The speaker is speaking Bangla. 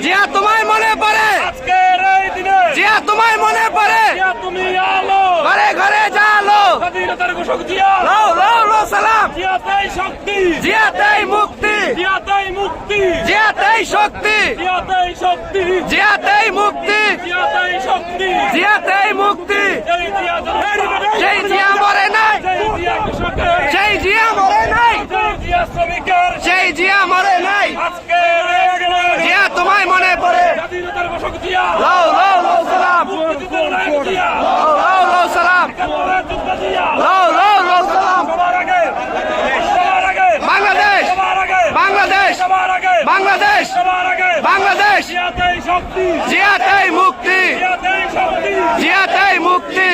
জিয়া তোমায় মনে পড়ে। জিয়া তোমায় মনে পড়ে। তুমি আলো। ঘরে ঘরে জালো স্বাধীনতার ঘোষক জিয়া। লো লো লো সালাম। জিয়াতেই শক্তি। জিয়াতেই মুক্তি। মুক্তি। জিয়াতেই শক্তি। জিয়াতেই শক্তি। জিয়াতেই মুক্তি। জিয়াতেই শক্তি। মুক্তি। জিয়া জনতা সেই জিয়া মরে নাই। সেই জিয়া সেই জিয়া মরে নাই। সেই জিয়া জিয়া মরে নাই। আজকের বাংলাদেশ! বাংলাদেশ! জিয়াতেই মুক্তি! জিয়াতে মুক্তি!